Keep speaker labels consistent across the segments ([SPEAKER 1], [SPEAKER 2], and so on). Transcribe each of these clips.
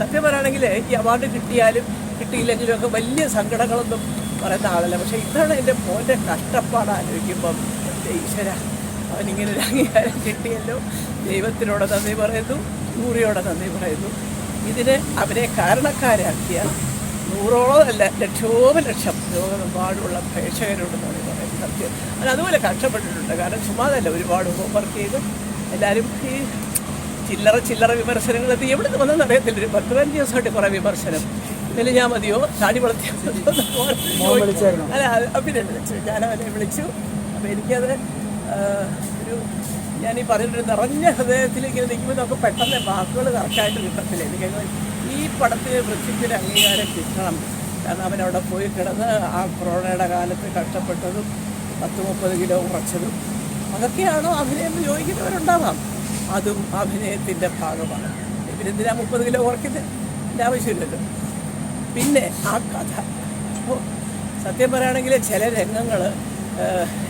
[SPEAKER 1] സത്യം പറയുകയാണെങ്കിൽ ഈ അവാർഡ് കിട്ടിയാലും കിട്ടിയില്ലെങ്കിലും ഒക്കെ വലിയ സങ്കടങ്ങളൊന്നും പറയുന്ന ആളല്ല. പക്ഷേ ഇതാണ് എന്റെ മോന്റെ കഷ്ടപ്പാട് ആലോചിക്കുമ്പം എന്റെ ഈശ്വര അവനിങ്ങനെ ഒരു അംഗീകാരം കിട്ടിയല്ലോ. ദൈവത്തിനോട് നന്ദി പറയുന്നു നൂറിയോടെ നന്ദി പറയുന്നു. ഇതിന് അവരെ കാരണക്കാരാക്കിയ നൂറോളം അല്ല ലക്ഷോപ ലക്ഷം പ്രേക്ഷകരോട് നന്ദി പറയുന്നു സത്യം. അത് അതുപോലെ കഷ്ടപ്പെട്ടിട്ടുണ്ട്. കാരണം ചുമ്മാതല്ല ഒരുപാട് ഹോംവർക്ക് ചെയ്ത്. എല്ലാവരും ഈ ചില്ലറ ചില്ലറ വിമർശനങ്ങൾ എത്തി. എവിടെ നിന്ന് വന്നെന്ന് അറിയത്തില്ല. ഒരു പത്ത് പതിനഞ്ച് ദിവസമായിട്ട് കുറേ വിമർശനം. ഇതിൽ ഞാൻ മതിയോ? ചാടി വളർത്തിയോ? അല്ല പിന്നെ വിളിച്ചു. ഞാൻ അവനെ വിളിച്ചു. അപ്പോൾ എനിക്കത് ഒരു ഞാൻ ഈ പറഞ്ഞിട്ട് നിറഞ്ഞ ഹൃദയത്തിൽ ഇങ്ങനെ നിൽക്കുമ്പോൾ നമുക്ക് പെട്ടെന്ന് വാക്കുകൾ കറക്റ്റായിട്ട് കിട്ടത്തില്ല. എനിക്ക് ഈ പടത്തിന് വൃത്തിക്കൊരു അംഗീകാരം കിട്ടണം. കാരണം അവനവിടെ പോയി കിടന്ന് ആ കൊറോണയുടെ കാലത്ത് കഷ്ടപ്പെട്ടതും പത്ത് മുപ്പത് കിലോ കുറച്ചതും അതൊക്കെയാണോ അഭിനയം ചോദിക്കുന്നവരുണ്ടാവാം. അതും അഭിനയത്തിന്റെ ഭാഗമാണ്. ഇവരെന്തിനാ മുപ്പത് കിലോ കുറയ്ക്കുന്നത് ആവശ്യമില്ലല്ലോ. പിന്നെ ആ കഥ. അപ്പോൾ സത്യം പറയുകയാണെങ്കിൽ ചില രംഗങ്ങൾ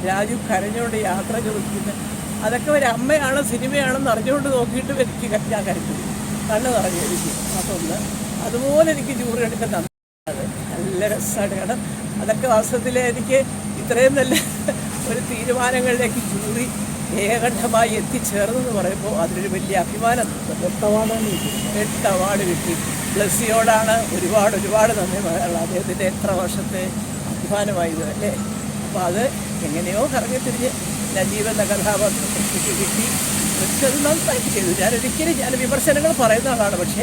[SPEAKER 1] രാജു കരഞ്ഞുകൊണ്ട് യാത്ര ചോദിക്കുന്നത് അതൊക്കെ ഒരു അമ്മയാണ് സിനിമയാണെന്ന് അറിഞ്ഞുകൊണ്ട് നോക്കിയിട്ട് എനിക്ക് ഞാൻ കരഞ്ഞു. കണ്ണ് നിറഞ്ഞു എനിക്ക്. അതൊന്ന് അതുപോലെ എനിക്ക് ജൂറി എടുക്കാൻ തന്നത് നല്ല രസമാണ്. കാരണം അതൊക്കെ വാസ്തവത്തിൽ എനിക്ക് ഇത്രയും നല്ല ഒരു തീരുമാനങ്ങളിലേക്ക് ജൂറി ഏകണ്ഠമായി എത്തിച്ചേർന്നെന്ന് പറയുമ്പോൾ അതിനൊരു വലിയ അഭിമാനം തോന്നുന്നു എട്ട് അവാർഡ് കിട്ടി. ബ്ലസ്സിയോടാണ് ഒരുപാട് ഒരുപാട് നന്ദി പറയാനുള്ളത്. അദ്ദേഹത്തിന്റെ എത്ര വർഷത്തെ അഭിമാനമായത് അല്ലേ? അപ്പോൾ അത് എങ്ങനെയോ കറങ്ങി തിരിഞ്ഞ് നജീബ് എന്ന കഥാപാത്രം സൃഷ്ടിച്ച് കിട്ടി. പക്ഷെ അത് നന്നായിട്ട് ചെയ്തു. ഞാൻ ഒരിക്കലും ഞാൻ വിമർശനങ്ങൾ പറയുന്ന ആളാണ്. പക്ഷേ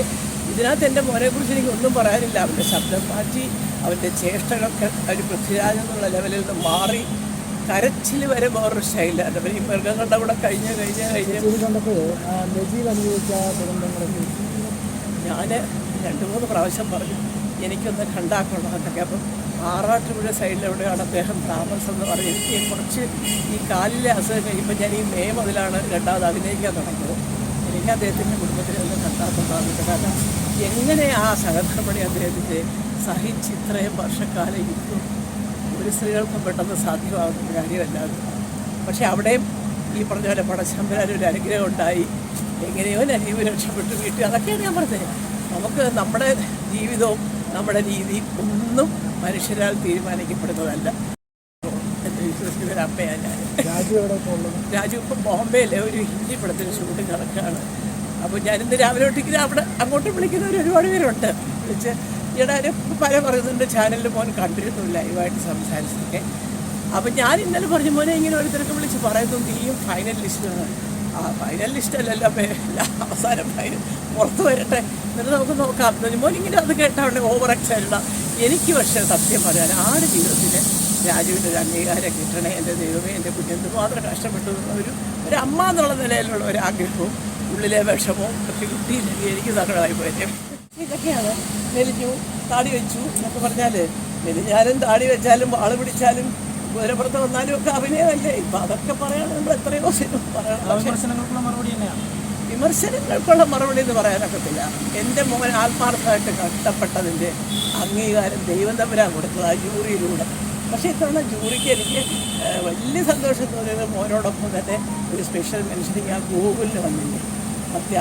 [SPEAKER 1] ഇതിനകത്ത് എന്റെ മോനെക്കുറിച്ച് എനിക്ക് ഒന്നും പറയാനില്ല. അവന്റെ ശബ്ദം മാറ്റി അവന്റെ ചേഷ്ടകളൊക്കെ ഒരു പൃഥ്വിരാജ് എന്നുള്ള ലെവലിൽ നിന്ന് മാറി. കരച്ചിൽ വരെ വേറൊരു സ്റ്റൈലാണ് അവൻ ഈ മൃഗങ്ങളുടെ കൂടെ കഴിഞ്ഞ് കഴിഞ്ഞ് കഴിഞ്ഞ്.
[SPEAKER 2] കണ്ടപ്പോൾ അനുഭവിച്ച ദുരന്തങ്ങളൊക്കെ
[SPEAKER 1] ഞാൻ രണ്ട് മൂന്ന് പ്രാവശ്യം പറഞ്ഞു എനിക്കൊന്ന് കണ്ടാക്കണം എന്നൊക്കെ. അപ്പം ആറാട്ടുപുഴ സൈഡിലെവിടെയാണ് അദ്ദേഹം താമസം എന്ന് പറഞ്ഞ് എനിക്ക് കുറച്ച് ഈ കാലിലെ അസുഖം കഴിയുമ്പോൾ ഞാൻ ഈ മേ മുതലാണ് രണ്ടാമത് അഭിനയിക്കാൻ തുടങ്ങിയത്. എനിക്ക് അദ്ദേഹത്തിന്റെ കുടുംബത്തിൽ ഒന്ന് കണ്ടാക്കുന്നുണ്ട് കാരണം എങ്ങനെ ആ സഹധർമ്മണി അദ്ദേഹത്തിന്റെ സഹിച്ച് ഇത്രയും വർഷക്കാലം ഇരിക്കും? ഒരു സ്ത്രീകൾക്കും പെട്ടെന്ന് സാധ്യമാകുന്ന കാര്യമല്ലാതെ. പക്ഷേ അവിടെയും ഈ പറഞ്ഞ പോലെ പടശമ്പരാൻ ഒരു അനുഗ്രഹം ഉണ്ടായി. എങ്ങനെയോ നനീവ് രക്ഷപ്പെട്ട് വീട്ടിൽ. അതൊക്കെയാണ് ഞാൻ പറഞ്ഞത്. നമുക്ക് നമ്മുടെ ജീവിതവും നമ്മുടെ രീതിയും ഒന്നും മനുഷ്യരാൽ തീരുമാനിക്കപ്പെടുന്നതല്ല. എന്ന് വിശ്വസിക്കുന്ന ഒരു അമ്മയാണ് ഞാൻ.
[SPEAKER 2] രാജു
[SPEAKER 1] ഇപ്പം ബോംബെയിലെ ഒരു ഹിന്ദി പടത്തിന് ഷൂട്ടിംഗ് നടക്കുകയാണ്. അപ്പോൾ ഞാനിന്ന് രാവിലെ ഒട്ടിക്കുന്ന അവിടെ അങ്ങോട്ട് വിളിക്കുന്നവർ ഒരുപാട് പേരുണ്ട്. വിളിച്ച് ഒരു പല പറയുന്നുണ്ട് ചാനലിൽ മോൻ കണ്ടിരുന്നു ലൈവായിട്ട് സംസാരിച്ചതൊക്കെ അപ്പം ഞാൻ ഇന്നലെ പറഞ്ഞ മോനെ ഇങ്ങനെ ഓരോരുത്തർക്ക് വിളിച്ച് പറയുന്നു നീയും ഫൈനൽ ലിസ്റ്റാണ് ആ ഫൈനൽ ലിസ്റ്റ് അല്ലല്ലോ പേ അവസാനം ഫൈനൽ പുറത്ത് വരട്ടെ. എന്നിട്ട് നമുക്ക് നോക്കാം. മോൻ ഇങ്ങനെ അത് കേട്ടാണ് ഓവർ എക്സൈറ്റഡ് എനിക്ക് പക്ഷേ സത്യം പറയാൻ ആട് ജീവിതത്തിൽ രാജുവിന്റെ ഒരു അംഗീകാരം കിട്ടണേ? എന്റെ ദൈവമേ എന്റെ കുഞ്ഞെന്ത് മാത്രം കഷ്ടപ്പെട്ടു ഒരു ഒരു അമ്മ എന്നുള്ള നിലയിലുള്ള ഒരു ആഗ്രഹവും ഉള്ളിലെ വിഷമവും ഒക്കെ എനിക്ക് സങ്കടമായി പോയത് ഇതൊക്കെയാണ്. മെലിഞ്ഞു താടി വെച്ചു എന്നൊക്കെ പറഞ്ഞാൽ മെലിഞ്ഞാലും താടി വെച്ചാലും ആൾ പിടിച്ചാലും ഗോരപ്പുറത്ത് വന്നാലും ഒക്കെ അഭിനയമല്ലേ? ഇപ്പം അതൊക്കെ പറയണം നമ്മൾ എത്രയോ സിനിമ പറയണം.
[SPEAKER 2] വിമർശനങ്ങൾക്കുള്ള മറുപടി തന്നെയാണ്.
[SPEAKER 1] വിമർശനങ്ങൾക്കുള്ള മറുപടി എന്ന് പറയാനൊക്കത്തില്ല. എന്റെ മോൻ ആത്മാർത്ഥമായിട്ട് കഷ്ടപ്പെട്ടതിന്റെ അംഗീകാരം ദൈവം തമ്പരാൻ കൊടുത്തത് ആ ജൂറിയിലൂടെ. പക്ഷേ ഇത്തവണ ജൂറിക്ക് എനിക്ക് വലിയ സന്തോഷം തോന്നിയത് മോനോടൊപ്പം തന്നെ ഒരു സ്പെഷ്യൽ മെൻഷനിങ് ആ ഗൂഗിളിൽ വന്നില്ലേ.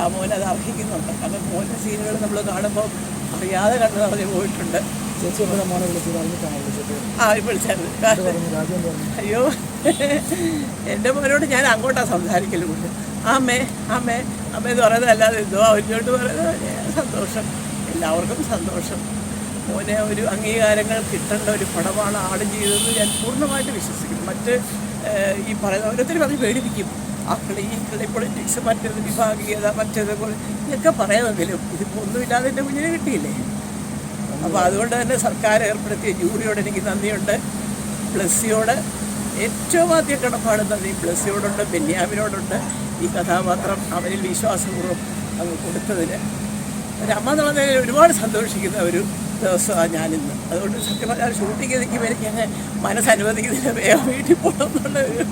[SPEAKER 1] ആ മോൻ അത് അർഹിക്കുന്നുണ്ട്. കാരണം മോന്റെ സീനുകൾ നമ്മൾ കാണുമ്പോൾ അറിയാതെ കണ്ടു നിറഞ്ഞു പോയിട്ടുണ്ട്. ആ വിളിച്ചായിരുന്നു. അയ്യോ എന്റെ മോനോട് ഞാൻ അങ്ങോട്ടാണ് സംസാരിക്കലുമുണ്ട്. അമ്മേ അമ്മേ അമ്മ എന്ന് പറയുന്നത് അല്ലാതെ എന്തോ അവനോട്ട് പറയുന്നത് സന്തോഷം. എല്ലാവർക്കും സന്തോഷം. മോനെ ഒരു അംഗീകാരങ്ങൾ കിട്ടേണ്ട ഒരു പടമാണ് ആടും ചെയ്തതെന്ന് ഞാൻ പൂർണമായിട്ട് വിശ്വസിക്കുന്നു. മറ്റ് ഈ പറയുന്ന ഓരോരുത്തരും അത് പേടിപ്പിക്കും. ആ കളി ഈ കളി പൊളിറ്റിക്സ് മറ്റേത് വിഭാഗീയത മറ്റേത് ഇതൊക്കെ പറയാമെങ്കിലും ഇതിപ്പോൾ ഒന്നുമില്ലാതെ എന്റെ കുഞ്ഞിനെ കിട്ടിയില്ലേ? അപ്പോൾ അതുകൊണ്ട് തന്നെ സർക്കാർ ഏർപ്പെടുത്തിയ ജൂറിയോട് എനിക്ക് നന്ദിയുണ്ട്. ബ്ലസ്സിയോട് ഏറ്റവും ആദ്യം കിടപ്പാട് നന്ദി ബ്ലസ്സിയോടുണ്ട് ബെന്യാമിനോടുണ്ട്. ഈ കഥാപാത്രം അവരിൽ വിശ്വാസപൂർവം അങ്ങ് കൊടുത്തതിന്. ഒരമ്മ എന്നുള്ള നിലയിൽ ഒരുപാട് സന്തോഷിക്കുന്ന ഒരു ദിവസമാണ് ഞാനിന്ന്. അതുകൊണ്ട് സത്യം പറഞ്ഞാൽ ഷൂട്ടിംഗ് എനിക്ക് എനിക്ക് അങ്ങ് മനസ്സനുവദിക്കുന്നില്ല വേഗം വീട്ടിൽ പോകണം എന്നുള്ള ഒരു